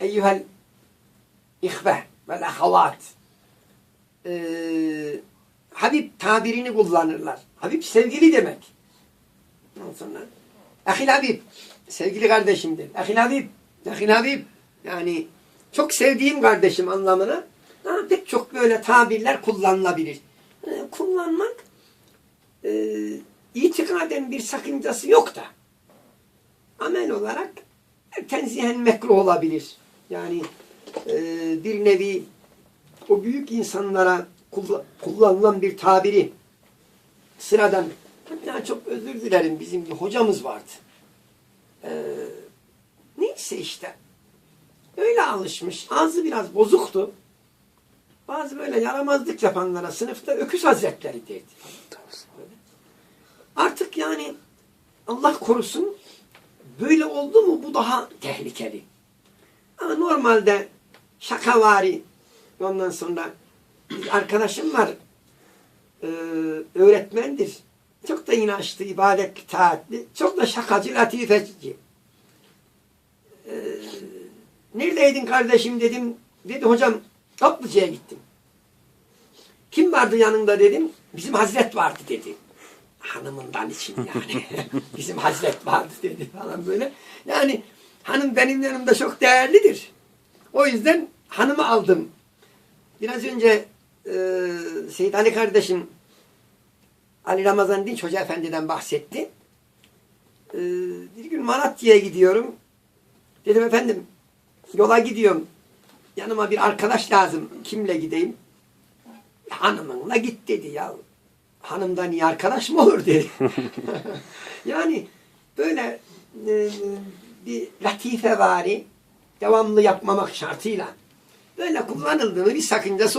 Eyyuhel ihve vel ahavat Habib tabirini kullanırlar. Habib sevgili demek. Ondan sonra Ahil Habib sevgili kardeşimdir. Ahil Habib, Ahil Habib yani çok sevdiğim kardeşim anlamına pek çok böyle tabirler kullanılabilir. Ee, kullanmak e, itikaden bir sakıncası yok da amel olarak tenzihen mekruh olabilir. Yani e, bir nevi o büyük insanlara kulla- kullanılan bir tabiri sıradan ya çok özür dilerim bizim bir hocamız vardı. Ee, neyse işte öyle alışmış. Ağzı biraz bozuktu. Bazı böyle yaramazlık yapanlara sınıfta öküz hazretleri derdi. Artık yani Allah korusun böyle oldu mu bu daha tehlikeli. Ama normalde şakavari ondan sonra bir arkadaşım var e, öğretmendir. Çok da inançlı, ibadetli, taatli. Çok da şakacı, latifeci. E, neredeydin kardeşim dedim. Dedi hocam Kaplıca'ya gittim. Kim vardı yanında dedim. Bizim Hazret vardı dedi. Hanımından için yani. Bizim Hazret vardı dedi falan böyle. Yani hanım benim yanımda çok değerlidir. O yüzden hanımı aldım. Biraz önce e, Seyit Ali kardeşim Ali Ramazan Dinç Hoca Efendi'den bahsetti. E, bir gün Malatya'ya gidiyorum. Dedim efendim yola gidiyorum. Yanıma bir arkadaş lazım. Kimle gideyim? Hanımınla git dedi ya. Hanımdan iyi arkadaş mı olur dedi. yani böyle e, bir latife vari devamlı yapmamak şartıyla böyle kullanıldığını bir sakıncası